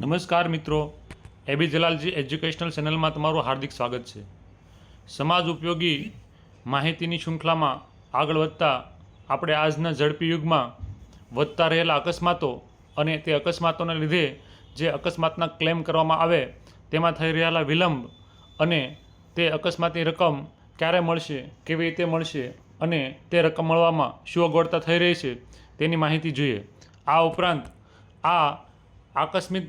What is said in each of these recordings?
નમસ્કાર મિત્રો. એબી જલાલજી એજ્યુકેશનલ ચેનલમાં તમારું હાર્દિક સ્વાગત છે. સમાજ ઉપયોગી માહિતીની શૃંખલામાં આગળ વધતા આપણે આજના ઝડપી યુગમાં વધતા રહેલા અકસ્માતો અને તે અકસ્માતોને લીધે જે અકસ્માતના ક્લેમ કરવામાં આવે તેમાં થઈ રહેલા વિલંબ અને તે અકસ્માતની રકમ ક્યારે મળશે, કેવી રીતે મળશે અને તે રકમ મળવામાં શું અગવડતા થઈ રહી છે તેની માહિતી જોઈએ. આ ઉપરાંત આ આકસ્મિક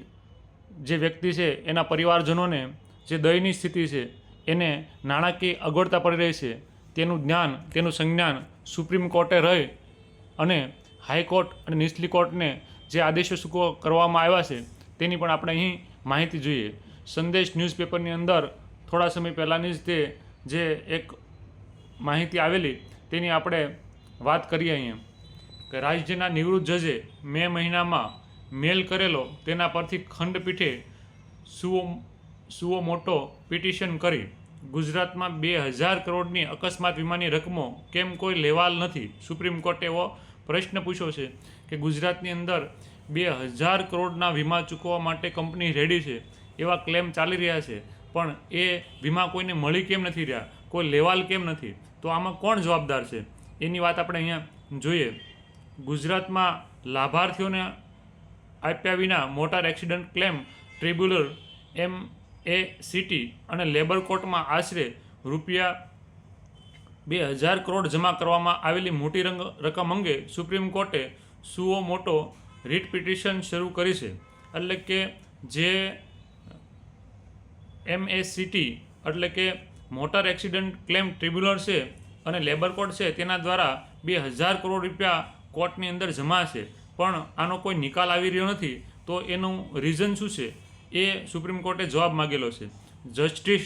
જે વ્યક્તિ છે, એના પરિવારજનોને જે દયની સ્થિતિ છે, એને નાણાકીય અગવડતા પડી રહી છે, તેનું જ્ઞાન, તેનું સંજ્ઞાન સુપ્રીમ કોર્ટે રહી અને હાઈકોર્ટ અને નીચલી કોર્ટને જે આદેશો સૂકો કરવામાં આવ્યા છે, તેની પણ આપણે અહીં માહિતી જોઈએ. સંદેશ ન્યૂઝપેપરની અંદર થોડા સમય પહેલાંની જ તે જે એક માહિતી આવેલી, તેની આપણે વાત કરીએ અહીંયા. કે રાજ્યના નિવૃત્ત જજે મે મહિનામાં મેલ કરેલો તેના પરથી ખંડપીઠે સુઓ સુઓ મોટો પિટિશન કરી ગુજરાતમાં બે હજાર કરોડની અકસ્માત વીમાની રકમો કેમ કોઈ લેવાલ નથી? સુપ્રીમ કોર્ટે એવો પ્રશ્ન પૂછ્યો છે કે ગુજરાતની અંદર બે હજાર કરોડના વીમા ચૂકવવા માટે કંપની રેડી છે, એવા ક્લેમ ચાલી રહ્યા છે. પણ એ વીમા કોઈને મળી કેમ નથી રહ્યા? કોઈ લેવાલ કેમ નથી? તો આમાં કોણ જવાબદાર છે? એની વાત આપણે અહીંયા જોઈએ. ગુજરાતમાં લાભાર્થીઓને આપ્યા વિના motor accident claim tribunal M A C T અને લેબર કોર્ટમાં આશરે રૂપિયા બે હજાર કરોડ જમા કરવામાં આવેલી મોટી રંગ રકમ અંગે સુપ્રીમ કોર્ટે સુઓ મોટો રીટ પિટિશન શરૂ કરી છે. એટલે કે જે એમએસીટી એટલે કે મોટર એક્સિડન્ટ ક્લેમ ટ્રિબ્યુનલ છે અને લેબર કોર્ટ છે તેના દ્વારા બે હજાર કરોડ રૂપિયા કોર્ટની અંદર જમા છે. પણ આનો કોઈ નિકાલ આવી રહ્યો નથી, તો એનું રીઝન શું છે? એ સુપ્રીમ કોર્ટે જવાબ માગેલો છે. જસ્ટિસ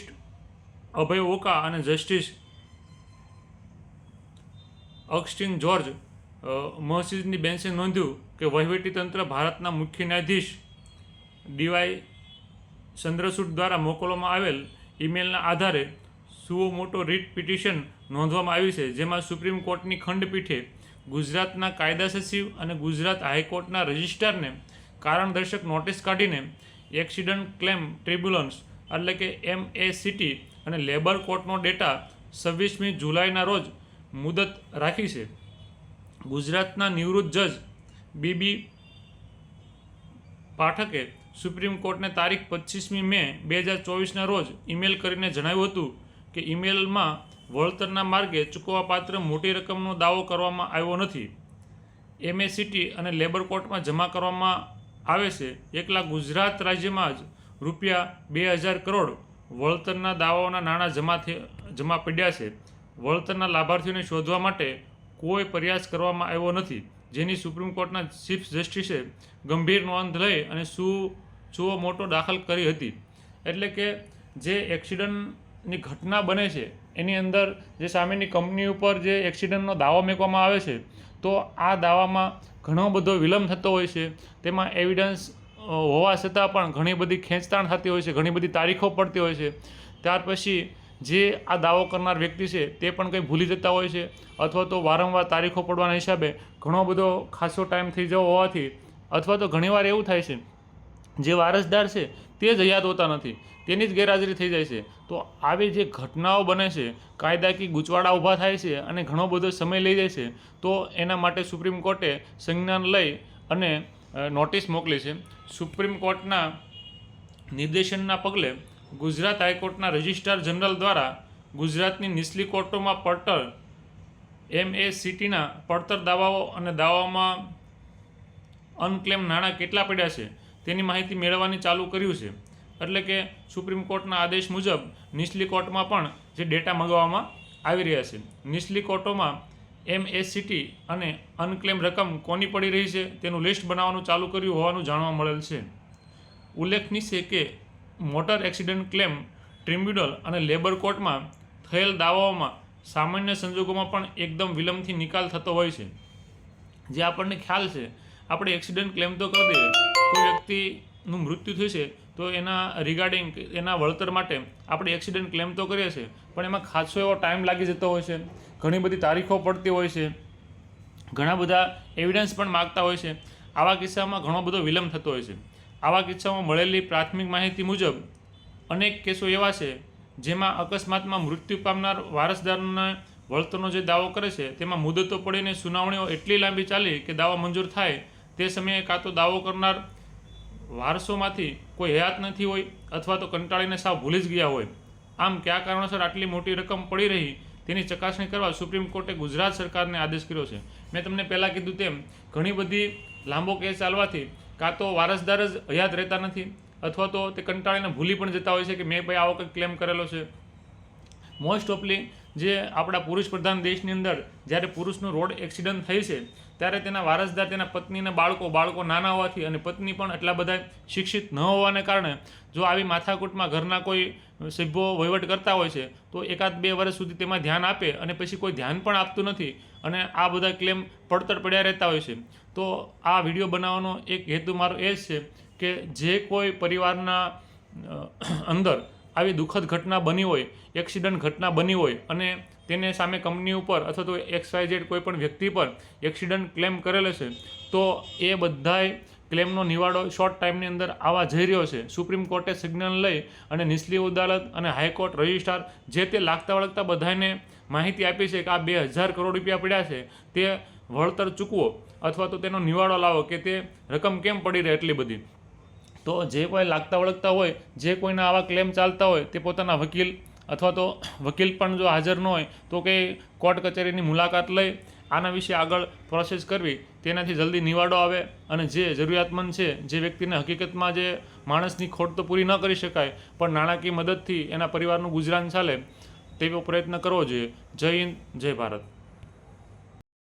અભય ઓકા અને જસ્ટિસ અક્સ્ટિન જ્યોર્જ મહસિદની બેન્ચે નોંધ્યું કે વહીવટીતંત્ર ભારતના મુખ્ય ન્યાયાધીશ ડીવાય ચંદ્રસૂટ દ્વારા મોકલવામાં આવેલ ઈમેલના આધારે સુઓ મોટો રીટ પિટિશન નોંધવામાં આવી છે, જેમાં સુપ્રીમ કોર્ટની ખંડપીઠે ગુજરાતના કાયદા સચિવ અને ગુજરાત હાઈકોર્ટના રજિસ્ટ્રારને કારણદર્શક નોટિસ કાઢીને એક્સિડન્ટ ક્લેમ ટ્રિબ્યુનલ્સ એટલે કે એમ એ સિટી અને લેબર કોર્ટનો ડેટા છવ્વીસમી જુલાઈના રોજ મુદત રાખી છે. ગુજરાતના નિવૃત્ત જજ બીબી પાઠકે સુપ્રીમ કોર્ટને તારીખ પચીસમી મે બે હજાર ચોવીસના રોજ ઈમેલ કરીને જણાવ્યું હતું કે ઈમેલમાં વળતરના માર્ગે ચૂકવવાપાત્ર મોટી રકમનો દાવો કરવામાં આવ્યો નથી. એમએ સિટી અને લેબર કોર્ટમાં જમા કરવામાં આવે છે. એકલા ગુજરાત રાજ્યમાં જ રૂપિયા બે હજાર કરોડ વળતરના દાવાઓના નાણાં જમા જમા પડ્યા છે. વળતરના લાભાર્થીઓને શોધવા માટે કોઈ પ્રયાસ કરવામાં આવ્યો નથી. જેની સુપ્રીમ કોર્ટના ચીફ જસ્ટિસે ગંભીર નોંધ લઈ અને સુ સુઓ મોટો દાખલ કરી હતી. એટલે કે જે એક્સિડન્ટની ઘટના બને છે એની અંદર જે સામેની કંપની ઉપર જે એક્સિડન્ટનો દાવો મૂકવામાં આવે છે, તો આ દાવામાં ઘણો બધો વિલંબ થતો હોય છે. તેમાં એવિડન્સ હોવા છતાં પણ ઘણી બધી ખેંચતાણ થતી હોય છે, ઘણી બધી તારીખો પડતી હોય છે. ત્યાર પછી જે આ દાવો કરનાર વ્યક્તિ છે, તે પણ કંઈ ભૂલી જતા હોય છે, અથવા તો વારંવાર તારીખો પડવાના હિસાબે ઘણો બધો ખાસો ટાઈમ થઈ જવો હોવાથી, અથવા તો ઘણીવાર એવું થાય છે જે વારસદાર છે, તે જ યાદ હોતા નથી. તેની જ ગેરહાજરી થઈ જાય છે. તો આવી જે ઘટનાઓ બને છે કાયદાકીય ગૂંચવાડા ઊભા થાય છે અને ઘણો બધો સમય લઈ જાય છે, તો એના માટે સુપ્રીમ કોર્ટે સંજ્ઞાન લઈ અને નોટિસ મોકલી છે. સુપ્રીમ કોર્ટના નિર્દેશનના પગલે ગુજરાત હાઈકોર્ટના રજિસ્ટ્રાર જનરલ દ્વારા ગુજરાતની નીચલી કોર્ટોમાં પડતર એમ એ સિટીના પડતર દાવાઓ અને દાવાઓમાં અનક્લેમ નાણાં કેટલા પડ્યા છે તેની માહિતી મેળવવાની ચાલુ કર્યું છે. એટલે કે સુપ્રીમ કોર્ટના આદેશ મુજબ નીચલી કોર્ટમાં પણ જે ડેટા મંગાવવામાં આવી રહ્યા છે. નીચલી કોર્ટોમાં એમ એ સિટી અને અનક્લેમ રકમ કોની પડી રહી છે તેનું લિસ્ટ બનાવવાનું ચાલુ કર્યું હોવાનું જાણવા મળેલ છે. ઉલ્લેખનીય છે કે મોટર એક્સિડન્ટ ક્લેમ ટ્રિબ્યુનલ અને લેબર કોર્ટમાં થયેલ દાવાઓમાં સામાન્ય સંજોગોમાં પણ એકદમ વિલંબથી નિકાલ થતો હોય છે. જે આપણને ખ્યાલ છે આપણે એક્સિડન્ટ ક્લેમ તો કરી દઈએ. કોઈ વ્યક્તિનું મૃત્યુ થયું છે તો એના રિગાર્ડિંગ એના વળતર માટે આપણે એક્સિડન્ટ ક્લેમ તો કરીએ છીએ. પણ એમાં ખાસો એવો ટાઈમ લાગી જતો હોય છે. ઘણી બધી તારીખો પડતી હોય છે. ઘણા બધા એવિડન્સ પણ માગતા હોય છે. આવા કિસ્સામાં ઘણો બધો વિલંબ થતો હોય છે. આવા કિસ્સામાં મળેલી પ્રાથમિક માહિતી મુજબ અનેક કેસો એવા છે, જેમાં અકસ્માતમાં મૃત્યુ પામનાર વારસદારના વળતરનો જે દાવો કરે છે, તેમાં મુદતો પડીને સુનાવણીઓ એટલી લાંબી ચાલી કે દાવો મંજૂર થાય તે સમયે કાં તો દાવો કરનાર વારસોમાંથી કોઈ હયાત નથી હોય અથવા તો કંટાળીને સાવ ભૂલી જ ગયા હોય. આમ કયા કારણોસર આટલી મોટી રકમ પડી રહી તેની ચકાસણી કરવા સુપ્રીમ કોર્ટે ગુજરાત સરકારને આદેશ કર્યો છે. મેં તમને પહેલાં કીધું તેમ, ઘણી બધી લાંબો કેસ ચાલવાથી કાં તો વારસદાર જ હયાત રહેતા નથી અથવા તો તે કંટાળીને ભૂલી પણ જતા હોય છે કે મેં ભાઈ આવો કંઈક ક્લેમ કરેલો છે. મોસ્ટ ઓફલી જે આપણા પુરુષ પ્રધાન દેશની અંદર જ્યારે પુરુષનું રોડ એક્સિડન્ટ થઈ છે, ત્યારે તેના વારસદાર, તેના પત્નીને બાળકો બાળકો નાના હોવાથી અને પત્ની પણ એટલા બધા શિક્ષિત ન હોવાને કારણે જો આવી માથાકૂટમાં ઘરના કોઈ સભ્યો વહીવટ કરતા હોય છે, તો એકાદ બે વર્ષ સુધી તેમાં ધ્યાન આપે અને પછી કોઈ ધ્યાન પણ આપતું નથી અને આ બધા ક્લેમ પડતર પડ્યા રહેતા હોય છે. તો આ વીડિયો બનાવવાનો એક હેતુ મારો એ જ છે કે જે કોઈ પરિવારના અંદર આવી દુઃખદ ઘટના બની હોય, એક્સિડન્ટ ઘટના બની હોય અને તેને સામે કંપની ઉપર અથવા તો એક્સ વાય કોઈ પણ વ્યક્તિ પર એક્સિડન્ટ ક્લેમ કરેલો છે, તો એ બધાય ક્લેમનો નિવાડો શોર્ટ ટાઈમની અંદર આવવા જઈ રહ્યો છે. સુપ્રીમ કોર્ટે સિગ્નલ લઈ અને નિચલી અદાલત અને હાઈકોર્ટ રજિસ્ટ્રાર જે તે લાગતા વળગતા બધાને માહિતી આપી છે કે આ બે હજાર કરોડ રૂપિયા પડ્યા છે, તે વળતર ચૂકવો અથવા તો તેનો નિવાડો લાવો કે તે રકમ કેમ પડી રહે એટલી બધી. તો જે કોઈ લાગતા વળગતા હોય, જે કોઈના આવા ક્લેમ ચાલતા હોય, તે પોતાના વકીલ અથવા તો વકીલ પણ જો હાજર ન હોય, તો કે કોર્ટ કચેરીની મુલાકાત લઈ આના વિશે આગળ પ્રોસેસ કરવી, તેનાથી જલ્દી નિવાડો આવે અને જે જરૂરિયાતમંદ છે, જે વ્યક્તિને હકીકતમાં જે માણસની ખોટ તો પૂરી ન કરી શકાય, પણ નાણાકીય મદદથી એના પરિવારનું ગુજરાન ચાલે, તેવો પ્રયત્ન કરવો જોઈએ. જય હિન્દ, જય ભારત.